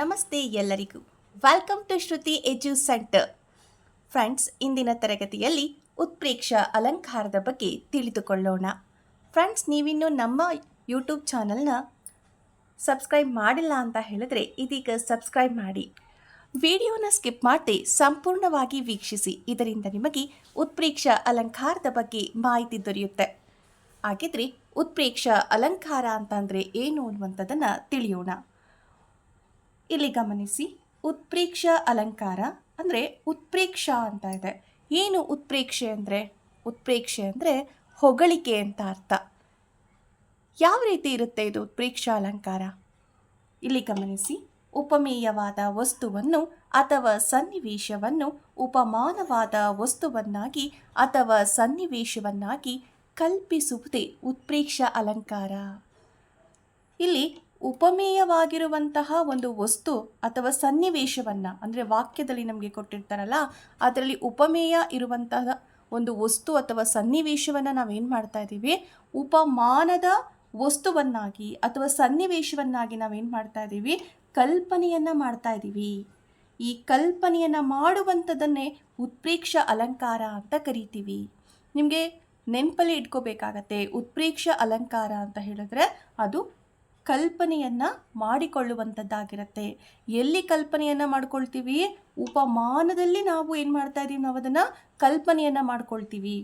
ನಮಸ್ತೆ ಎಲ್ಲರಿಗೂ. Welcome to Shruti edu centre friends ಇಂದಿನ ತರಗತಿಯಲ್ಲಿ ಉತ್ಪ್ರೇಕ್ಷ ಅಲಂಕಾರದ ಬಗ್ಗೆ ತಿಳಿದುಕೊಳ್ಳೋಣ. ಫ್ರೆಂಡ್ಸ್ ನೀವಿನ್ನು ನಮ್ಮ ಯೂಟ್ಯೂಬ್ ಚಾನಲ್ನ ಸಬ್ಸ್ಕ್ರೈಬ್ ಮಾಡಿಲ್ಲ ಅಂತ ಹೇಳಿದ್ರೆ ಇದೀಗ ಸಬ್ಸ್ಕ್ರೈಬ್ ಮಾಡಿ. ವಿಡಿಯೋನ ಸ್ಕಿಪ್ ಮಾಡದೆ ಸಂಪೂರ್ಣವಾಗಿ ವೀಕ್ಷಿಸಿ. ಇದರಿಂದ ನಿಮಗೆ ಉತ್ಪ್ರೇಕ್ಷ ಅಲಂಕಾರದ ಬಗ್ಗೆ ಮಾಹಿತಿ ದೊರೆಯುತ್ತೆ. ಹಾಗಿದ್ರೆ ಉತ್ಪ್ರೇಕ್ಷ ಅಲಂಕಾರ ಅಂತಂದರೆ ಏನು ಅನ್ನುವಂಥದ್ದನ್ನು ತಿಳಿಯೋಣ. ಇಲ್ಲಿ ಗಮನಿಸಿ ಉತ್ಪ್ರೇಕ್ಷ ಅಲಂಕಾರ ಅಂದರೆ ಉತ್ಪ್ರೇಕ್ಷ ಅಂತ ಇದೆ. ಏನು ಉತ್ಪ್ರೇಕ್ಷೆ ಅಂದರೆ? ಉತ್ಪ್ರೇಕ್ಷೆ ಅಂದರೆ ಹೊಗಳಿಕೆ ಅಂತ ಅರ್ಥ. ಯಾವ ರೀತಿ ಇರುತ್ತೆ ಇದು ಉತ್ಪ್ರೇಕ್ಷ ಅಲಂಕಾರ? ಇಲ್ಲಿ ಗಮನಿಸಿ ಉಪಮೇಯವಾದ ವಸ್ತುವನ್ನು ಅಥವಾ ಸನ್ನಿವೇಶವನ್ನು ಉಪಮಾನವಾದ ವಸ್ತುವನ್ನಾಗಿ ಅಥವಾ ಸನ್ನಿವೇಶವನ್ನಾಗಿ ಕಲ್ಪಿಸುವುದೇ ಉತ್ಪ್ರೇಕ್ಷ ಅಲಂಕಾರ. ಇಲ್ಲಿ ಉಪಮೇಯವಾಗಿರುವಂತಹ ಒಂದು ವಸ್ತು ಅಥವಾ ಸನ್ನಿವೇಶವನ್ನು, ಅಂದರೆ ವಾಕ್ಯದಲ್ಲಿ ನಮಗೆ ಕೊಟ್ಟಿರ್ತಾರಲ್ಲ, ಅದರಲ್ಲಿ ಉಪಮೇಯ ಇರುವಂತಹ ಒಂದು ವಸ್ತು ಅಥವಾ ಸನ್ನಿವೇಶವನ್ನು ನಾವೇನು ಮಾಡ್ತಾ ಇದ್ದೀವಿ? ಉಪಮಾನದ ವಸ್ತುವನ್ನಾಗಿ ಅಥವಾ ಸನ್ನಿವೇಶವನ್ನಾಗಿ ನಾವೇನು ಮಾಡ್ತಾ ಇದ್ದೀವಿ? ಕಲ್ಪನೆಯನ್ನು ಮಾಡ್ತಾ ಇದ್ದೀವಿ. ಈ ಕಲ್ಪನೆಯನ್ನು ಮಾಡುವಂಥದ್ದನ್ನೇ ಉತ್ಪ್ರೇಕ್ಷ ಅಲಂಕಾರ ಅಂತ ಕರಿತೀವಿ. ನಿಮಗೆ ನೆನಪಲ್ಲಿ ಇಟ್ಕೋಬೇಕಾಗತ್ತೆ, ಉತ್ಪ್ರೇಕ್ಷ ಅಲಂಕಾರ ಅಂತ ಹೇಳಿದ್ರೆ ಅದು ಕಲ್ಪನೆಯನ್ನು ಮಾಡಿಕೊಳ್ಳುವಂಥದ್ದಾಗಿರುತ್ತೆ ಎಲ್ಲಿ ಕಲ್ಪನೆಯನ್ನು ಮಾಡ್ಕೊಳ್ತೀವಿ? ಉಪಮಾನದಲ್ಲಿ ನಾವು ಏನು ಮಾಡ್ತಾ ಇದ್ದೀವಿ ನಾವು ಅದನ್ನು ಕಲ್ಪನೆಯನ್ನು ಮಾಡ್ಕೊಳ್ತೀವಿ.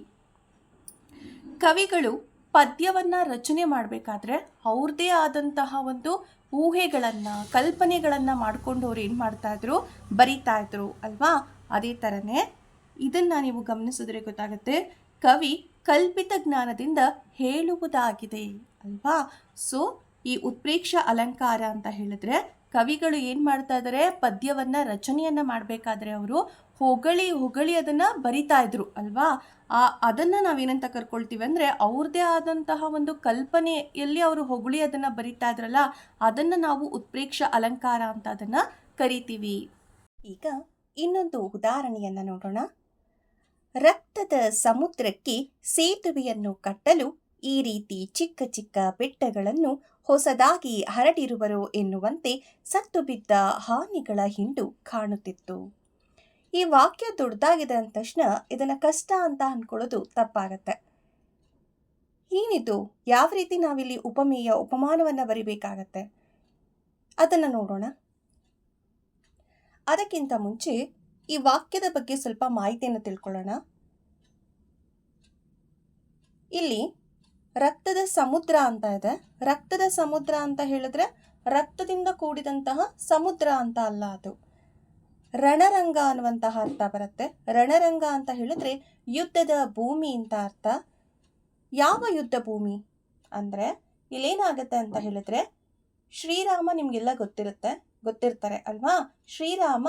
ಕವಿಗಳು ಪದ್ಯವನ್ನು ರಚನೆ ಮಾಡಬೇಕಾದ್ರೆ ಅವ್ರದ್ದೇ ಆದಂತಹ ಒಂದು ಊಹೆಗಳನ್ನು, ಕಲ್ಪನೆಗಳನ್ನು ಮಾಡ್ಕೊಂಡು ಅವ್ರು ಏನು ಮಾಡ್ತಾಯಿದ್ರು ಬರಿತಾ ಇದ್ರು, ಅಲ್ವಾ? ಅದೇ ಥರನೇ ಇದನ್ನು ನೀವು ಗಮನಿಸಿದ್ರೆ ಗೊತ್ತಾಗುತ್ತೆ. ಕವಿ ಕಲ್ಪಿತ ಜ್ಞಾನದಿಂದ ಹೇಳುವುದಾಗಿದೆ, ಅಲ್ವಾ? ಸೊ ಈ ಉತ್ಪ್ರೇಕ್ಷ ಅಲಂಕಾರ ಅಂತ ಹೇಳಿದ್ರೆ ಕವಿಗಳು ಏನು ಮಾಡ್ತಾ ಇದ್ದಾರೆ ಪದ್ಯವನ್ನು, ರಚನೆಯನ್ನು ಮಾಡಬೇಕಾದ್ರೆ ಅವರು ಹೊಗಳಿ ಹೊಗಳಿ ಅದನ್ನು ಬರಿತಾ ಇದ್ರು, ಅಲ್ವಾ? ಆ, ಅದನ್ನು ನಾವೇನಂತ ಕರ್ಕೊಳ್ತೀವಿ ಅಂದರೆ ಅವ್ರದ್ದೇ ಆದಂತಹ ಒಂದು ಕಲ್ಪನೆಯಲ್ಲಿ ಅವರು ಹೊಗಳಿ ಅದನ್ನು ಬರಿತಾ ಇದ್ರಲ್ಲ, ಅದನ್ನು ನಾವು ಉತ್ಪ್ರೇಕ್ಷ ಅಲಂಕಾರ ಅಂತ ಅದನ್ನು ಕರಿತೀವಿ. ಈಗ ಇನ್ನೊಂದು ಉದಾಹರಣೆಯನ್ನು ನೋಡೋಣ. ರಕ್ತದ ಸಮುದ್ರಕ್ಕೆ ಸೇತುವೆಯನ್ನು ಕಟ್ಟಲು ಈ ರೀತಿ ಚಿಕ್ಕ ಚಿಕ್ಕ ಬೆಟ್ಟಗಳನ್ನು ಹೊಸದಾಗಿ ಹರಡಿರುವರು ಎನ್ನುವಂತೆ ಸತ್ತು ಬಿದ್ದ ಹಾನಿಗಳ ಹಿಂಡು ಕಾಣುತ್ತಿತ್ತು. ಈ ವಾಕ್ಯ ದೊಡ್ಡದಾಗಿದೆ ಅಂದ ತಕ್ಷಣ ಇದನ್ನು ಕಷ್ಟ ಅಂತ ಅಂದ್ಕೊಳ್ಳೋದು ತಪ್ಪಾಗತ್ತೆ. ಏನಿದು ಯಾವ ರೀತಿ ನಾವಿಲ್ಲಿ ಉಪಮೇಯ, ಉಪಮಾನವನ್ನು ಬರಿಬೇಕಾಗತ್ತೆ? ಅದನ್ನು ನೋಡೋಣ. ಅದಕ್ಕಿಂತ ಮುಂಚೆ ಈ ವಾಕ್ಯದ ಬಗ್ಗೆ ಸ್ವಲ್ಪ ಮಾಹಿತಿಯನ್ನು ತಿಳ್ಕೊಳ್ಳೋಣ. ಇಲ್ಲಿ ರಕ್ತದ ಸಮುದ್ರ ಅಂತ ಇದೆ. ರಕ್ತದ ಸಮುದ್ರ ಅಂತ ಹೇಳಿದ್ರೆ ರಕ್ತದಿಂದ ಕೂಡಿದಂತಹ ಸಮುದ್ರ ಅಂತ ಅಲ್ಲ ಅದು. ರಣರಂಗ ಅನ್ನುವಂತಹ ಅರ್ಥ ಬರುತ್ತೆ. ರಣರಂಗ ಅಂತ ಹೇಳಿದ್ರೆ ಯುದ್ಧದ ಭೂಮಿ ಅಂತ ಅರ್ಥ. ಯಾವ ಯುದ್ಧ ಭೂಮಿ? ಅಂದರೆ ಇಲ್ಲೇನಾಗುತ್ತೆ ಅಂತ ಹೇಳಿದ್ರೆ ಶ್ರೀರಾಮ ನಿಮಗೆಲ್ಲ ಗೊತ್ತಿರುತ್ತೆ. ಗೊತ್ತಿರ್ತಾರೆ ಅಲ್ವಾ? ಶ್ರೀರಾಮ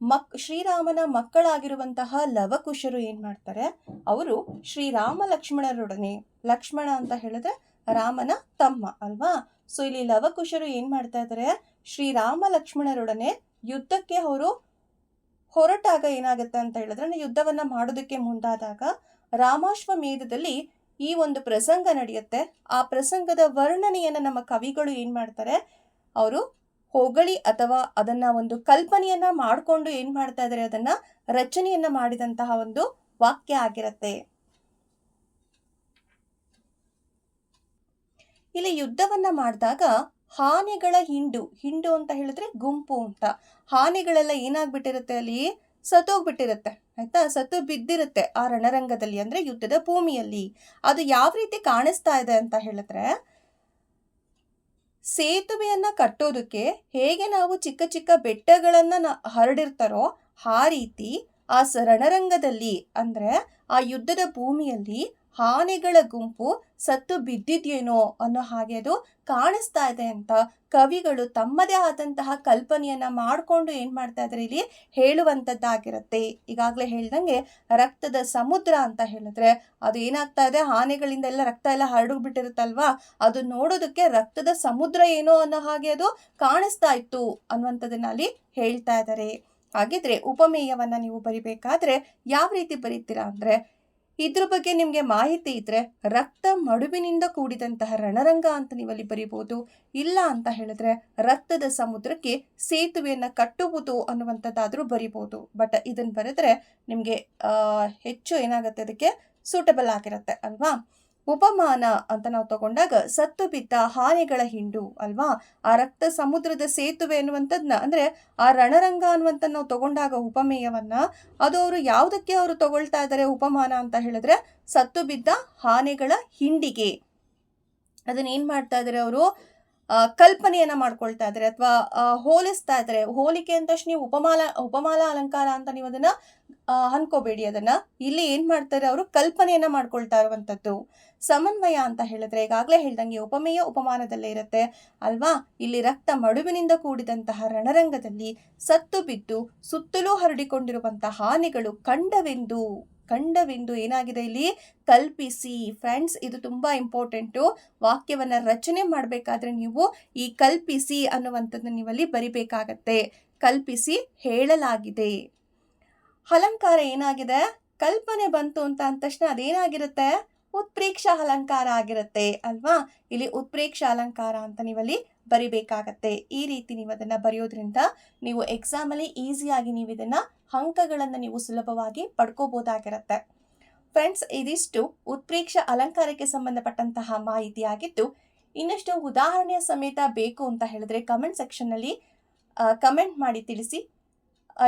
ಮಕ್, ಶ್ರೀರಾಮನ ಮಕ್ಕಳಾಗಿರುವಂತಹ ಲವಕುಶರು ಏನು ಮಾಡ್ತಾರೆ? ಅವರು ಶ್ರೀರಾಮ ಲಕ್ಷ್ಮಣರೊಡನೆ, ಲಕ್ಷ್ಮಣ ಅಂತ ಹೇಳಿದ್ರೆ ರಾಮನ ತಮ್ಮ ಅಲ್ವಾ? ಸೊ ಇಲ್ಲಿ ಲವಕುಶರು ಏನು ಮಾಡ್ತಾ ಇದ್ದಾರೆ ಶ್ರೀರಾಮ ಲಕ್ಷ್ಮಣರೊಡನೆ ಯುದ್ಧಕ್ಕೆ ಅವರು ಹೊರಟಾಗ ಏನಾಗುತ್ತೆ ಅಂತ ಹೇಳಿದ್ರೆ ಯುದ್ಧವನ್ನ ಮಾಡೋದಕ್ಕೆ ಮುಂದಾದಾಗ ರಾಮಾಶ್ವಮೇಧದಲ್ಲಿ ಈ ಒಂದು ಪ್ರಸಂಗ ನಡೆಯುತ್ತೆ. ಆ ಪ್ರಸಂಗದ ವರ್ಣನೆಯನ್ನು ನಮ್ಮ ಕವಿಗಳು ಏನು ಮಾಡ್ತಾರೆ? ಅವರು ಹೊಗಳಿ ಅಥವಾ ಅದನ್ನ ಒಂದು ಕಲ್ಪನೆಯನ್ನ ಮಾಡಿಕೊಂಡು ಏನು ಮಾಡ್ತಾ ಇದ್ದಾರೆ ಅದನ್ನ ರಚನೆಯನ್ನ ಮಾಡಿದಂತಹ ಒಂದು ವಾಕ್ಯ ಆಗಿರುತ್ತೆ. ಇಲ್ಲಿ ಯುದ್ಧವನ್ನ ಮಾಡಿದಾಗ ಹಾನಿಗಳ ಹಿಂಡು ಹಿಂಡು ಅಂತ ಹೇಳಿದ್ರೆ ಗುಂಪು ಅಂತ. ಹಾನಿಗಳೆಲ್ಲ ಏನಾಗ್ಬಿಟ್ಟಿರುತ್ತೆ ಅಲ್ಲಿ? ಸತ್ತೋಗ್ಬಿಟ್ಟಿರುತ್ತೆ, ಆಯ್ತಾ? ಸತ್ತು ಬಿದ್ದಿರುತ್ತೆ ಆ ರಣರಂಗದಲ್ಲಿ ಅಂದ್ರೆ ಯುದ್ಧದ ಭೂಮಿಯಲ್ಲಿ. ಅದು ಯಾವ ರೀತಿ ಕಾಣಿಸ್ತಾ ಇದೆ ಅಂತ ಹೇಳಿದ್ರೆ ಸೇತುವೆಯನ್ನ ಕಟ್ಟೋದಕ್ಕೆ ಹೇಗೆ ನಾವು ಚಿಕ್ಕ ಚಿಕ್ಕ ಬೆಟ್ಟಗಳನ್ನ ಹರಡಿರ್ತಾರೋ ಆ ರೀತಿ ಆ ರಣರಂಗದಲ್ಲಿ ಅಂದ್ರೆ ಆ ಯುದ್ಧದ ಭೂಮಿಯಲ್ಲಿ ಆನೆಗಳ ಗುಂಪು ಸತ್ತು ಬಿದ್ದಿದ್ಯೇನೋ ಅನ್ನೋ ಹಾಗೆ ಅದು ಕಾಣಿಸ್ತಾ ಇದೆ ಅಂತ ಕವಿಗಳು ತಮ್ಮದೇ ಆದಂತಹ ಕಲ್ಪನೆಯನ್ನ ಮಾಡಿಕೊಂಡು ಏನು ಮಾಡ್ತಾ ಇದ್ದಾರೆ ಇಲ್ಲಿ ಹೇಳುವಂಥದ್ದಾಗಿರುತ್ತೆ ಈಗಾಗಲೇ ಹೇಳ್ದಂಗೆ ರಕ್ತದ ಸಮುದ್ರ ಅಂತ ಹೇಳಿದ್ರೆ ಅದು ಏನಾಗ್ತಾ ಇದೆ? ಆನೆಗಳಿಂದ ಎಲ್ಲ ರಕ್ತ ಎಲ್ಲ ಹರಡುಗ್ಬಿಟ್ಟಿರುತ್ತಲ್ವಾ ಅದು ನೋಡೋದಕ್ಕೆ ರಕ್ತದ ಸಮುದ್ರ ಏನೋ ಅನ್ನೋ ಹಾಗೆ ಅದು ಕಾಣಿಸ್ತಾ ಇತ್ತು ಅನ್ನುವಂಥದ್ದನ್ನ ಅಲ್ಲಿ ಹೇಳ್ತಾ ಇದ್ದಾರೆ ಹಾಗಿದ್ರೆ ಉಪಮೇಯವನ್ನ ನೀವು ಬರಿಬೇಕಾದ್ರೆ ಯಾವ ರೀತಿ ಬರೀತೀರಾ ಅಂದ್ರೆ ಇದ್ರ ಬಗ್ಗೆ ನಿಮಗೆ ಮಾಹಿತಿ ಇದ್ರೆ ರಕ್ತ ಮಡುವಿನಿಂದ ಕೂಡಿದಂತಹ ರಣರಂಗ ಅಂತ ನೀವಲ್ಲಿ ಬರೀಬಹುದು. ಇಲ್ಲ ಅಂತ ಹೇಳಿದ್ರೆ ರಕ್ತದ ಸಮುದ್ರಕ್ಕೆ ಸೇತುವೆಯನ್ನು ಕಟ್ಟುವುದು ಅನ್ನುವಂಥದ್ದಾದರೂ ಬರಿಬೋದು ಬಟ್ ಇದನ್ನು ಬರೆದ್ರೆ ನಿಮಗೆ ಹೆಚ್ಚು ಏನಾಗುತ್ತೆ ಅದಕ್ಕೆ ಸೂಟಬಲ್ ಆಗಿರುತ್ತೆ, ಅಲ್ವಾ? ಉಪಮಾನ ಅಂತ ನಾವು ತಗೊಂಡಾಗ ಸತ್ತು ಬಿದ್ದ ಹಾನಿಗಳ ಹಿಂಡು ಅಲ್ವಾ? ಆ ರಕ್ತ ಸಮುದ್ರದ ಸೇತುವೆ ಎನ್ನುವಂಥದ್ನ, ಅಂದರೆ ಆ ರಣರಂಗ ಅನ್ನುವಂಥ ನಾವು ತಗೊಂಡಾಗ ಉಪಮೇಯವನ್ನ, ಅದು ಅವರು ಯಾವುದಕ್ಕೆ ಅವರು ತಗೊಳ್ತಾ ಇದ್ದಾರೆ ಉಪಮಾನ ಅಂತ ಹೇಳಿದ್ರೆ ಸತ್ತು ಬಿದ್ದ ಆನೆಗಳ ಹಿಂಡಿಗೆ. ಅದನ್ನ ಏನು ಮಾಡ್ತಾ ಇದ್ದಾರೆ ಅವರು? ಕಲ್ಪನೆಯನ್ನ ಮಾಡ್ಕೊಳ್ತಾ ಇದ್ದಾರೆ ಅಥವಾ ಹೋಲಿಸ್ತಾ ಇದ್ದಾರೆ ಹೋಲಿಕೆ ತಕ್ಷಣ ನೀವು ಉಪಮಾಲ ಉಪಮಾಲ ಅಲಂಕಾರ ಅಂತ ನೀವು ಅದನ್ನ ಅನ್ಕೋಬೇಡಿ ಅದನ್ನ ಇಲ್ಲಿ ಏನು ಮಾಡ್ತಾರೆ ಅವರು? ಕಲ್ಪನೆಯನ್ನು ಮಾಡ್ಕೊಳ್ತಾ ಇರುವಂಥದ್ದು ಸಮನ್ವಯ ಅಂತ ಹೇಳಿದ್ರೆ ಈಗಾಗಲೇ ಹೇಳ್ದಂಗೆ ಉಪಮೇಯ ಉಪಮಾನದಲ್ಲೇ ಇರುತ್ತೆ. ಅಲ್ವಾ? ಇಲ್ಲಿ ರಕ್ತ ಮಡುವಿನಿಂದ ಕೂಡಿದಂತಹ ರಣರಂಗದಲ್ಲಿ ಸತ್ತು ಬಿದ್ದು ಸುತ್ತಲೂ ಹರಡಿಕೊಂಡಿರುವಂತಹ ಹಾನಿಗಳು ಕಂಡವೆಂದು. ಕಂಡವೆಂದು ಏನಾಗಿದೆ ಇಲ್ಲಿ? ಕಲ್ಪಿಸಿ. ಫ್ರೆಂಡ್ಸ್, ಇದು ತುಂಬ ಇಂಪಾರ್ಟೆಂಟು. ವಾಕ್ಯವನ್ನು ರಚನೆ ಮಾಡಬೇಕಾದ್ರೆ ನೀವು ಈ ಕಲ್ಪಿಸಿ ಅನ್ನುವಂಥದ್ದು ನೀವಲ್ಲಿ ಬರಿಬೇಕಾಗತ್ತೆ. ಕಲ್ಪಿಸಿ ಹೇಳಲಾಗಿದೆ. ಅಲಂಕಾರ ಏನಾಗಿದೆ? ಕಲ್ಪನೆ ಬಂತು ಅಂತ ಅಂದ ತಕ್ಷಣ ಅದೇನಾಗಿರುತ್ತೆ? ಉತ್ಪ್ರೇಕ್ಷ ಅಲಂಕಾರ ಆಗಿರುತ್ತೆ, ಅಲ್ವಾ? ಇಲ್ಲಿ ಉತ್ಪ್ರೇಕ್ಷ ಅಲಂಕಾರ ಅಂತ ನೀವಲ್ಲಿ ಬರಿಬೇಕಾಗತ್ತೆ. ಈ ರೀತಿ ನೀವು ಅದನ್ನ ಬರೆಯೋದ್ರಿಂದ ನೀವು ಎಕ್ಸಾಮಲ್ಲಿ ಈಸಿಯಾಗಿ ನೀವು ಇದನ್ನ ಅಂಕಗಳನ್ನು ನೀವು ಸುಲಭವಾಗಿ ಪಡ್ಕೋಬೋದಾಗಿರುತ್ತೆ. ಫ್ರೆಂಡ್ಸ್ ಇದಿಷ್ಟು. ಉತ್ಪ್ರೇಕ್ಷ ಅಲಂಕಾರಕ್ಕೆ ಸಂಬಂಧಪಟ್ಟಂತಹ ಮಾಹಿತಿಯಾಗಿದ್ದು ಇನ್ನಷ್ಟು ಉದಾಹರಣೆಯ ಸಮೇತ ಬೇಕು ಅಂತ ಹೇಳಿದ್ರೆ ಕಮೆಂಟ್ ಸೆಕ್ಷನ್ನಲ್ಲಿ ಕಮೆಂಟ್ ಮಾಡಿ ತಿಳಿಸಿ.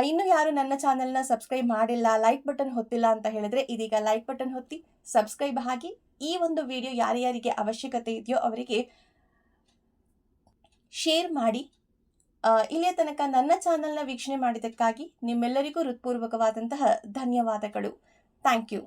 ಇನ್ನು ಯಾರು ನನ್ನ ಚಾನೆಲ್ನ ಸಬ್ಸ್ಕ್ರೈಬ್ ಮಾಡಿಲ್ಲ ಲೈಕ್ ಬಟನ್ ಹೊತ್ತಿಲ್ಲ ಅಂತ ಹೇಳಿದ್ರೆ ಇದೀಗ ಲೈಕ್ ಬಟನ್ ಹೊತ್ತಿ ಸಬ್ಸ್ಕ್ರೈಬ್ ಆಗಿ ಈ ಒಂದು ವಿಡಿಯೋ ಯಾರ್ಯಾರಿಗೆ ಅವಶ್ಯಕತೆ ಇದೆಯೋ ಅವರಿಗೆ ಶೇರ್ ಮಾಡಿ ಇಲ್ಲಿಯ ತನಕ ನನ್ನ ಚಾನಲ್ನ ವೀಕ್ಷಣೆ ಮಾಡಿದ್ದಕ್ಕಾಗಿ ನಿಮ್ಮೆಲ್ಲರಿಗೂ ಹೃತ್ಪೂರ್ವಕವಾದಂತಹ ಧನ್ಯವಾದಗಳು. Thank you